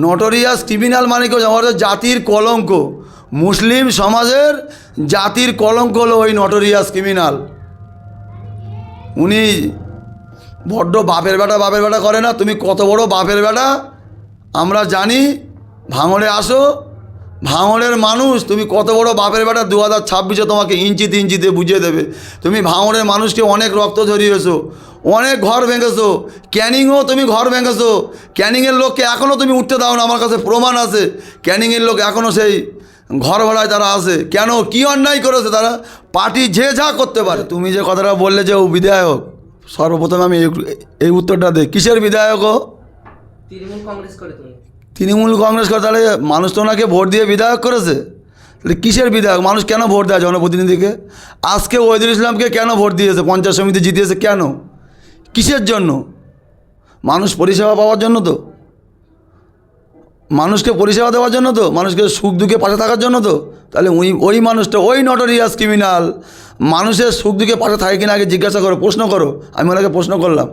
Notorious criminal মানে কি? আমাদের জাতির কলঙ্ক। মুসলিম সমাজের জাতির কলঙ্ক হলো ওই নটোরিয়াস ক্রিমিনাল উনি বড্ড বাপের বেটা বাপের বেটা করে না। তুমি কত বড় বাপের বেটা? আমরা জানি। ভাঙড়ে আসো। ভাঙড়ের মানুষ, তুমি কত বড় বাপের বেটা দু হাজার ছাব্বিশে তোমাকে ইঞ্চিতে ইঞ্চিতে বুঝিয়ে দেবে। তুমি ভাঙড়ের মানুষকে অনেক রক্ত ঝরিয়েছো, অনেক ঘর ভেঙেছো ক্যানিংও তুমি ঘর ভেঙেছো। ক্যানিংয়ের লোককে এখনও তুমি উঠতে দাও না, আমার কাছে প্রমাণ আছে। ক্যানিংয়ের লোক এখনও সেই ঘর ভাড়ায় তারা আছে। কেন? কি অন্যায় করেছে তারা? পার্টি যে যা করতে পারে। তুমি যে কথাটা বললে যে ও বিধায়ক, সর্বপ্রথম আমি এই- উত্তরটা দিই। কিসের বিধায়ক ও? তৃণমূল কংগ্রেস করে তুমি। তৃণমূল কংগ্রেস করে, তাহলে মানুষ তো ওনাকে ভোট দিয়ে বিধায়ক করেছে। তাহলে কিসের বিধায়ক? মানুষ কেন ভোট দেয় জনপ্রতিনিধিকে? আজকে ওহিদুল ইসলামকে কেন ভোট দিয়েছে? পঞ্চায়েত সমিতি জিতিয়েছে কেন? কিসের জন্য? মানুষ পরিষেবা পাওয়ার জন্য তো। মানুষকে পরিষেবা দেওয়ার জন্য তো। মানুষকে সুখ দুঃখে পাশে থাকার জন্য তো। তাহলে ওই ওই মানুষটা, ওই নটোরিয়াস ক্রিমিনাল মানুষের সুখ দুঃখে পাশে থাকে কিনা আগে জিজ্ঞাসা করো, প্রশ্ন করো। আমি ওনাকে প্রশ্ন করলাম।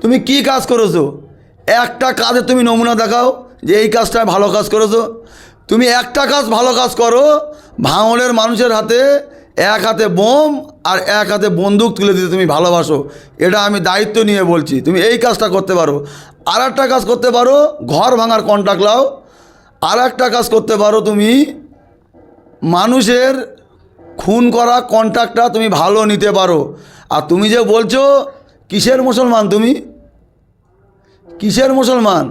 তুমি কি কাজ করেছ? একটা কাজে তুমি নমুনা দেখাও। যে এই কাজটা ভালো কাজ করেছ, তুমি একটা কাজ ভালো কাজ করো, ভাঙনের মানুষের হাতে এক হাতে বোম আর এক হাতে বন্দুক তুলে দিতে তুমি ভালোবাসো। এটা আমি দায়িত্ব নিয়ে বলছি, তুমি এই কাজটা করতে পারো। আর একটা কাজ করতে পারো, ঘর ভাঙার কন্ট্রাক্ট লাও আর একটা কাজ করতে পারো তুমি, মানুষের খুন করা কন্ট্রাক্টটা তুমি ভালো নিতে পারো। আর তুমি যে বলছো, কিসের মুসলমান তুমি? কিসের মুসলমান?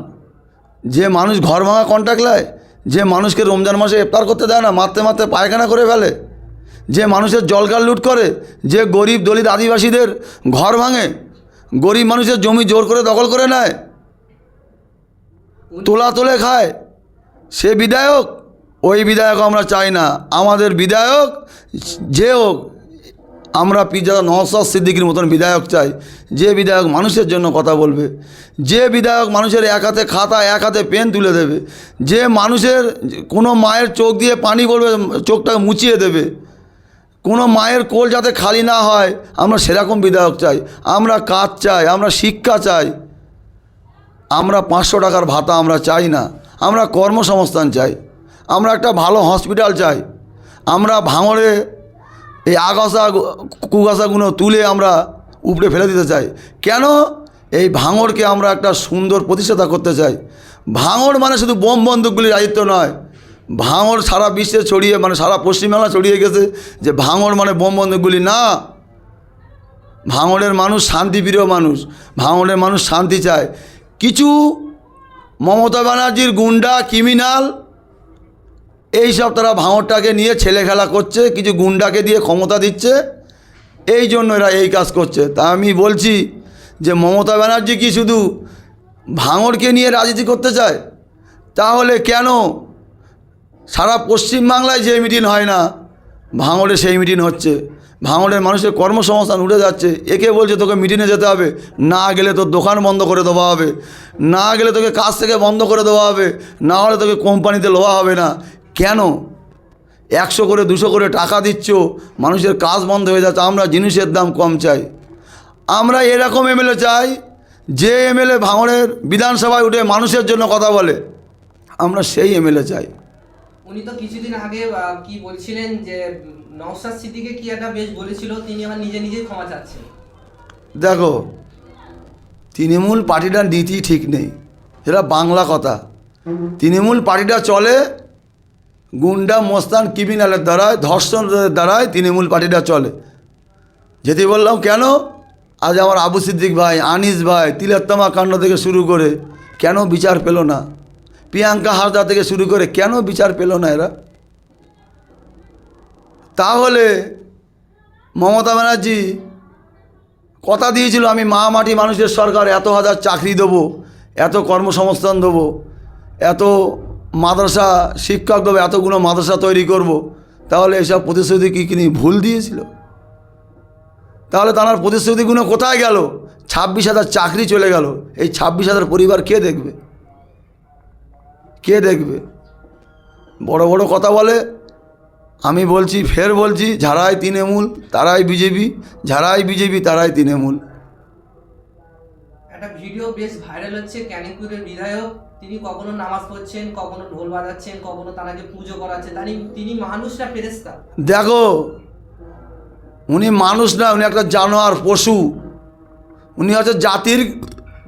যে মানুষ ঘর ভাঙা কন্ট্রাক্ট নেয় যে মানুষকে রমজান মাসে ইফতার করতে দেয় না, মারতে মারতে পায়খানা করে ফেলে, যে মানুষের জলকার লুট করে, যে গরিব দলিত আদিবাসীদের ঘর ভাঙে, গরিব মানুষের জমি জোর করে দখল করে নেয়, তোলা তোলে খায়, সে বিধায়ক, ওই বিধায়ক আমরা চাই না, আমাদের বিধায়ক যে হোক আমরা পিজা নওসাদ সিদ্দিকির মতন বিধায়ক চাই। যে বিধায়ক মানুষের জন্য কথা বলবে, যে বিধায়ক মানুষের এক হাতে খাতা, এক হাতে পেন তুলে দেবে, যে মানুষের কোনো মায়ের চোখ দিয়ে পানি পড়বে, চোখটাকে মুছিয়ে দেবে, কোনো মায়ের কোল যাতে খালি না হয়, আমরা সেরকম বিধায়ক চাই। আমরা কাজ চাই, আমরা শিক্ষা চাই। আমরা পাঁচশো টাকার ভাতা আমরা চাই না। আমরা কর্মসংস্থান চাই। আমরা একটা ভালো হসপিটাল চাই। আমরা ভাঙড়ে এই আগাছা কুগাছাগুলো তুলে আমরা উপড়ে ফেলে দিতে চাই। কেন? এই ভাঙড়কে আমরা একটা সুন্দর প্রতিষ্ঠাতা করতে চাই। ভাঙড় মানে শুধু বোম বন্দুকগুলির দায়িত্ব নয়। ভাঙড় সারা বিশ্বে ছড়িয়ে মানে সারা পশ্চিমবাংলা ছড়িয়ে গেছে যে ভাঙড় মানে বোম বন্দুকগুলি না। ভাঙড়ের মানুষ শান্তিপ্রিয় মানুষ। ভাঙড়ের মানুষ শান্তি চায়। কিছু মমতা ব্যানার্জির গুন্ডা, ক্রিমিনাল এইসব তারা ভাঙড়টাকে নিয়ে ছেলে খেলা করছে, কিছু গুন্ডাকে দিয়ে ক্ষমতা দিচ্ছে। এই জন্য এরা এই কাজ করছে। তা আমি বলছি যে মমতা ব্যানার্জি কি শুধু ভাঙড়কে নিয়ে রাজনীতি করতে চায়? তাহলে কেন সারা পশ্চিমবাংলায় যে মিটিং হয় না ভাঙড়ে সেই মিটিং হচ্ছে। ভাঙড়ের মানুষের কর্মসংস্থান উঠে যাচ্ছে। একে বলছে তোকে মিটিংয়ে যেতে হবে, না গেলে তোর দোকান বন্ধ করে দেওয়া হবে। না গেলে তোকে কাজ থেকে বন্ধ করে দেওয়া হবে, না হলে তোকে কোম্পানিতে লওয়া হবে না। কেন? একশো করে দুশো করে টাকা দিচ্ছ? মানুষের কাজ বন্ধ হয়ে যাচ্ছে আমরা জিনিসের দাম কম চাই। আমরা এরকম এমএলএ চাই যে এমএলএ ভাঙড়ের বিধানসভায় উঠে মানুষের জন্য কথা বলে আমরা সেই এমএলএ চাই। উনি তো কিছুদিন আগে কি বলছিলেন যে নওশাদ সিদ্দিকে কি একটা বেশ বলেছিল তিনি আবার নিজে নিজেই ক্ষমা চাচ্ছেন। দেখো তৃণমূল পার্টিটার নীতি ঠিক নেই এটা বাংলা কথা। তৃণমূল পার্টিটা চলে গুন্ডা, মোস্তান, ক্রিমিনালের দ্বারায় ধর্ষণের দ্বারায় তৃণমূল পার্টিটা চলে। যেতে বললাম, কেন? আজ আমার আবু সিদ্দিক ভাই, আনিস ভাই তিলোত্তমা কাণ্ড থেকে শুরু করে কেন বিচার পেল না? প্রিয়াঙ্কা হাসদা থেকে শুরু করে কেন বিচার পেল না এরা? তাহলে মমতা ব্যানার্জি কথা দিয়েছিল, আমি মা মাটি মানুষের সরকার, এত হাজার চাকরি দেবো, এত কর্মসংস্থান দেবো, এত মাদ্রাসা শিক্ষক দেবো এতগুলো মাদ্রাসা তৈরি করব। তাহলে এসব প্রতিশ্রুতি কি তিনি ভুল দিয়েছিল? তাহলে তার প্রতিশ্রুতিগুলো কোথায় গেল? ছাব্বিশ হাজার চাকরি চলে গেল, এই ছাব্বিশ হাজার পরিবার কে দেখবে? কে দেখবে? বড় বড় কথা বলে, আমি বলছি, ফের বলছি, যারাই তৃণমূল তারাই বিজেপি, যারাই বিজেপি তারাই তৃণমূল। একটা ভিডিও বেশ ভাইরাল হচ্ছে বিধায়ক। তিনি কখনো নামাজ পড়ছেন, কখনো ঢোল বাজাচ্ছেন, কখনো তারাকে পুজো করাচ্ছেন। তিনি তিনি মানুষরা ফেরেস্তা দেখো, উনি মানুষ না উনি একটা জানোয়ার, পশু। উনি হচ্ছে জাতির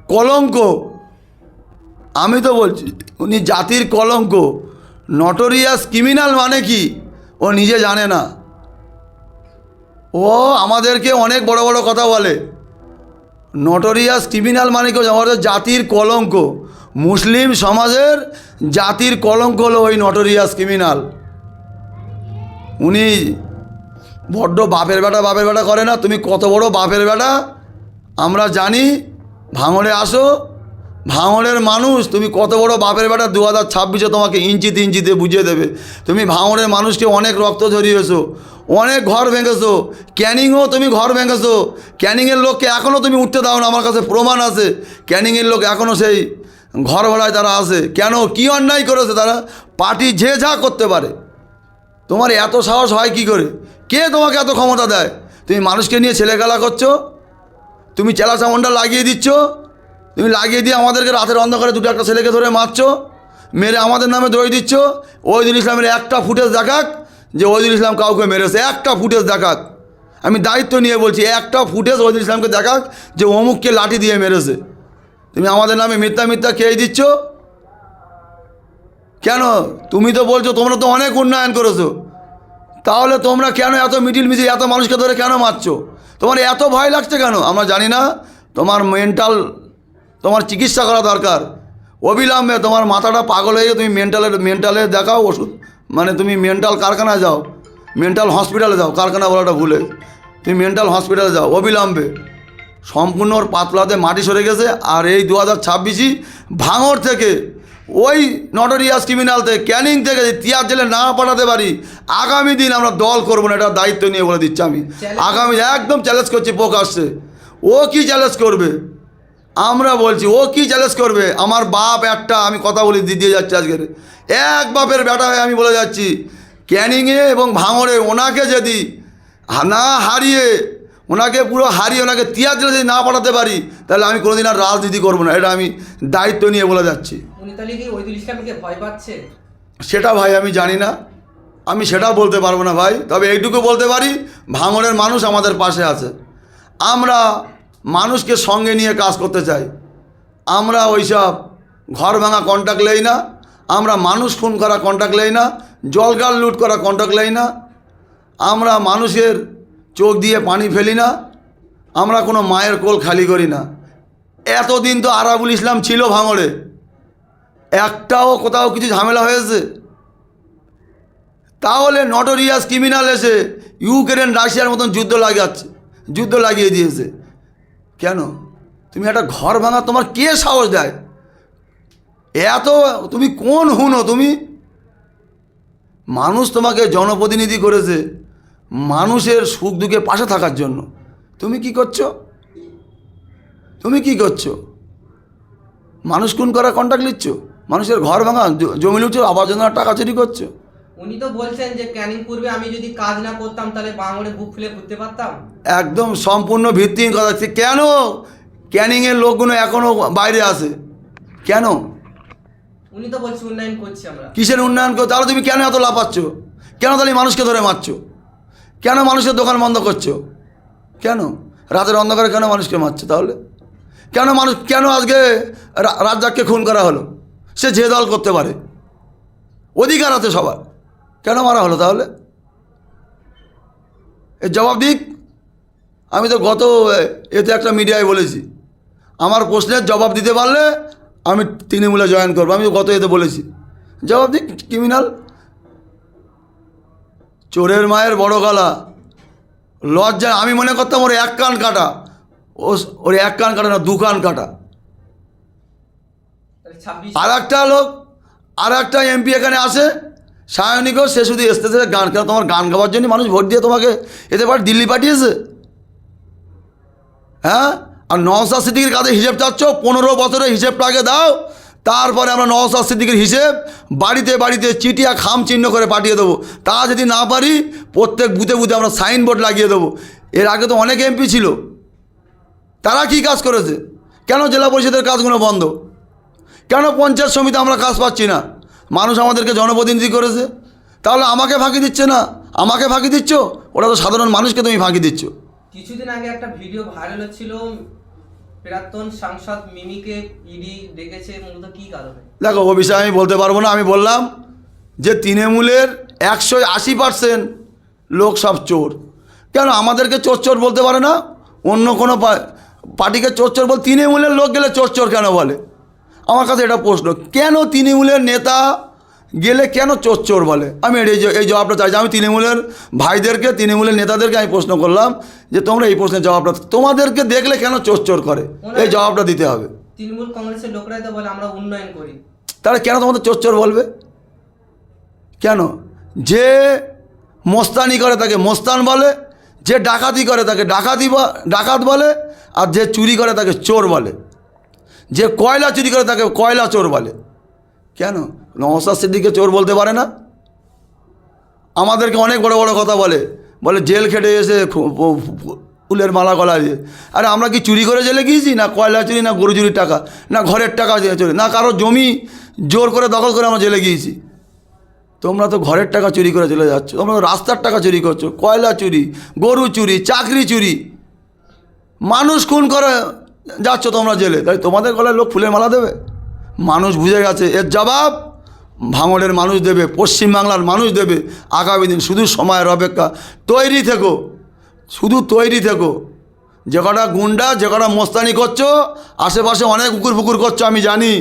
কলঙ্ক। আমি তো বলছি, উনি জাতির কলঙ্ক। নটোরিয়াস ক্রিমিনাল মানে কি? ও নিজে জানে না। ও আমাদেরকে অনেক বড় বড় কথা বলে। নটোরিয়াস ক্রিমিনাল মানে কি? আমাদের জাতির কলঙ্ক। মুসলিম সমাজের জাতির কলঙ্ক হলো ওই নটোরিয়াস ক্রিমিনাল উনি বড্ড বাপের বেটা বাপের বেটা করে না। তুমি কত বড় বাপের বেটা? আমরা জানি, ভাঙড়ে আসো। ভাঙড়ের মানুষ, তুমি কত বড় বাপের বেটা? দু হাজার ছাব্বিশে তোমাকে ইঞ্চিতে ইঞ্চিতে বুঝিয়ে দেবে। তুমি ভাঙড়ের মানুষকে অনেক রক্ত ঝরিয়েছো, অনেক ঘর ভেঙেছো। ক্যানিংও তুমি ঘর ভেঙেছো। ক্যানিংয়ের লোককে এখনও তুমি উঠতে দাও না। আমার কাছে প্রমাণ আছে। ক্যানিংয়ের লোক এখনও সেই ঘর ভাড়ায় তারা আসে। কেন? কি অন্যায় করেছে তারা? পার্টি যে যা করতে পারে। তোমার এত সাহস হয় কি করে? কে তোমাকে এত ক্ষমতা দেয়? তুমি মানুষকে নিয়ে ছেলেখেলা করছ? তুমি চেলা চামনটা লাগিয়ে দিচ্ছ? তুমি লাগিয়ে দিয়ে আমাদেরকে রাতের অন্ধকারে দুটো একটা ছেলেকে ধরে মারছো? মেরে আমাদের নামে দই দিচ্ছ? ওইদুল ইসলামের একটা ফুটেজ দেখাক যে ওইদুল ইসলাম কাউকে মেরেছে। একটা ফুটেজ দেখাক। আমি দায়িত্ব নিয়ে বলছি, একটা ফুটেজ ওইদুল ইসলামকে দেখাক যে অমুককে লাঠি দিয়ে মেরেছে। তুমি আমাদের নামে মিথ্যা মিথ্যা খেয়ে দিচ্ছ? কেন? তুমি তো বলছো তোমরা তো অনেক উন্নয়ন করেছ। তাহলে তোমরা কেন এত মিডিল মিশে এত মানুষকে ধরে কেন মারছো? তোমার এত ভয় লাগছে কেন? আমরা জানি না। তোমার মেন্টাল তোমার চিকিৎসা করা দরকার। অবিলম্বে তোমার মাথাটা পাগল হয়ে তুমি মেন্টালের মেন্টালে দেখাও ওষুধ। মানে তুমি মেন্টাল কারখানায় যাও। মেন্টাল হসপিটালে যাও। কারখানা বলাটা ভুলে তুমি মেন্টাল হসপিটালে যাও। অবিলম্বে। সম্পূর্ণ ওর পাতলাতে মাটি সরে গেছে আর এই দু হাজার ছাব্বিশই ভাঙড় থেকে ওই নটোরিয়াস ক্রিমিনাল থেকে ক্যানিং থেকে তিয়ার জেলে না পাঠাতে পারি আগামী দিন আমরা দল করব না এটা দায়িত্ব নিয়ে বলে দিচ্ছি আমি। আগামী একদম চ্যালেঞ্জ করছি প্রকাশ্যে ও কি চ্যালেঞ্জ করবে? আমরা বলছি ও কি চ্যালেঞ্জ করবে? আমার বাপ একটা আমি কথা বলি দিয়ে যাচ্ছি আজকের। এক বাপের বেটা হয়ে আমি বলে যাচ্ছি ক্যানিংয়ে এবং ভাঙড়ে ওনাকে যদি না হারিয়ে ওনাকে পুরো হারিয়ে ওনাকে তিয়ার জেলে যদি না পাঠাতে পারি তাহলে আমি কোনোদিন আর রাজনীতি করব না। এটা আমি দায়িত্ব নিয়ে বলে যাচ্ছি। সেটা ভাই আমি জানি না। আমি সেটা বলতে পারব না ভাই। তবে এইটুকু বলতে পারি ভাঙড়ের মানুষ আমাদের পাশে আছে। আমরা মানুষকে সঙ্গে নিয়ে কাজ করতে চাই। আমরা ওইসব ঘর ভাঙা কন্ট্যাক্ট নেই না। আমরা মানুষ খুন করা কন্ট্যাক্ট নেই না। জলগাল লুট করা কন্ট্যাক্ট নেই না। আমরা মানুষের চোখ দিয়ে পানি ফেলি না, আমরা কোনো মায়ের কোল খালি করি না। এতদিন তো আরাবুল ইসলাম ছিল ভাঙড়ে, একটাও কোথাও কিছু ঝামেলা হয়েছে? তাহলে নটোরিয়াস ক্রিমিনাল এসে ইউক্রেন, রাশিয়ার মতন যুদ্ধ লাগাচ্ছে, যুদ্ধ লাগিয়ে দিয়েছে। কেন? তুমি একটা ঘর ভাঙা, তোমার কে সাহস দেয়? এত, তুমি কোন হুনো তুমি? মানুষ তোমাকে জনপ্রতিনিধি করেছে। মানুষের সুখ দুঃখে পাশে থাকার জন্য। তুমি কি করছ? তুমি কি করছ? মানুষ খুন করা কন্ট্যাক্ট নিচ্ছ? মানুষের ঘর ভাঙা জমি লুটছো আবার জন্য টাকা চুরি করছ? উনি তো বলছেন যে ক্যানিং পূর্বে আমি যদি কাজ না করতাম তাহলে বাঙড়ে বুক ফুলে ঘুরতে পারতাম। একদম সম্পূর্ণ ভিত্তিহীন কথা কেন? ক্যানিংয়ের লোকগুলো এখনও বাইরে আসে কেন? উনি তো বলছে উন্নয়ন করছি আমরা। কিসের উন্নয়ন করো তাহলে তুমি কেন এত লাফাচ্ছ? কেন তাহলে মানুষকে ধরে মারছো? কেন মানুষের দোকান বন্ধ করছ? কেন? রাতের অন্ধকারে কেন মানুষকে মারছো তাহলে? কেন মানুষ, কেন আজকে রাজ্জাককে খুন করা হলো? সে যে দল করতে পারে। অধিকার আছে সবার। কেন মারা হলো তাহলে? এর জবাব দিক। আমি তো গত এতে একটা মিডিয়ায় বলেছি। আমার প্রশ্নের জবাব দিতে পারলে আমি তৃণমূলে জয়েন করব। আমি গত এতে বলেছি। জবাব দিক, ক্রিমিনাল। চোরের মায়ের বড় গলা। লজ্জা আমি মনে করতাম ওর এক কান কাটা। ও ওর এক কান কাটা না দু কান কাটা। আর একটা লোক আর একটা এমপি এখানে আসে। সায়নিকও সে শুধু এসতেছে গান কেন তোমার গান গাওয়ার জন্য মানুষ ভোট দিয়ে তোমাকে এতে পারে দিল্লি পাঠিয়েছে। হ্যাঁ? আর নওসাদ সিদ্দিকের কাছে হিসেব চাচ্ছ পনেরো বছরের হিসেবটা আগে দাও। তারপরে আমরা নওসাদ সিদ্দিকের হিসেব, বাড়িতে বাড়িতে চিঠিয়া খাম চিহ্ন করে পাঠিয়ে দেবো। তা যদি না পারি, প্রত্যেক বুথে বুথে আমরা সাইনবোর্ড লাগিয়ে দেবো। এর আগে তো অনেক এমপি ছিল। তারা কি কাজ করেছে? কেন জেলা পরিষদের কাজগুলো বন্ধ? কেন পঞ্চায়েত সমিতি আমরা কাজ পাচ্ছি না? মানুষ আমাদেরকে জনপ্রতিনিধি করেছে। তাহলে আমাকে ফাঁকি দিচ্ছে না? আমাকে ফাঁকি দিচ্ছ? ওটা তো সাধারণ মানুষকে তুমি ফাঁকি দিচ্ছ। কিছুদিন আগে একটা ভিডিও ভাইরাল হচ্ছিল দেখো ও বিষয়ে আমি বলতে পারব না, আমি বললাম যে তৃণমূলের একশো আশি পার্সেন্ট লোক সব চোর। কেন? আমাদেরকে চোর চোর বলতে পারে না? অন্য কোনো পার্টিকে চোর চোর বল, তৃণমূলের লোক গেলে চোর চোর কেন বলে? আমার কাছে এটা প্রশ্ন, কেন তৃণমূলের নেতা গেলে কেন চোর চোর বলে? আমি এই যে- এই জবাবটা চাইছি। আমি তৃণমূলের ভাইদেরকে তৃণমূলের নেতাদেরকে আমি প্রশ্ন করলাম যে তোমরা এই প্রশ্নের জবাবটা তোমাদেরকে দেখলে কেন চোর চোর করে? এই জবাবটা দিতে হবে। তৃণমূল কংগ্রেসের লোকরাই তো বলে আমরা উন্নয়ন করি। তাহলে কেন তোমাদের চোর চোর বলবে? কেন? যে মোস্তানি করে তাকে মোস্তান বলে যে ডাকাতি করে তাকে ডাকাতি ডাকাত বলে আর যে চুরি করে তাকে চোর বলে যে কয়লা চুরি করে তাকে কয়লা চোর বলে। কেন? নমস্কার সিদ্দিকে চোর বলতে পারে না? আমাদেরকে অনেক বড় বড় কথা বলে। বলে জেল খেটে এসে ফুলের মালা গলা দিয়ে। আরে আমরা কি চুরি করে জেলে গিয়েছি? না কয়লা চুরি, না গরু চুরির টাকা, না ঘরের টাকা চুরি, না কারও জমি জোর করে দখল করে আমরা জেলে গিয়েছি। তোমরা তো ঘরের টাকা চুরি করে চলে যাচ্ছ। তোমরা রাস্তার টাকা চুরি করছ। কয়লা চুরি, গরু চুরি, চাকরি চুরি। মানুষ খুন করে যাচ্ছ তোমরা জেলে। তাই তোমাদের গলায় লোক ফুলের মালা দেবে? মানুষ বুঝে গেছে, এর জবাব ভাঙড়ের মানুষ দেবে, পশ্চিমবাংলার মানুষ দেবে। আগামী দিন শুধু সময়ের অপেক্ষা। তৈরি থেকো, শুধু তৈরি থেকো। যে কটা গুন্ডা, যে কটা মোস্তানি করছ, আশেপাশে অনেক কুকুর ফুকুর করছ, আমি জানি।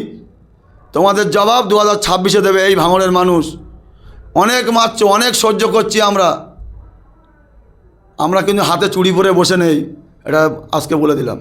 তোমাদের জবাব দু হাজার ছাব্বিশে দেবে এই ভাঙড়ের মানুষ। অনেক মারছো, অনেক সহ্য করছি আমরা। আমরা কিন্তু হাতে চুড়ি পরে বসে নেই, এটা আজকে বলে দিলাম।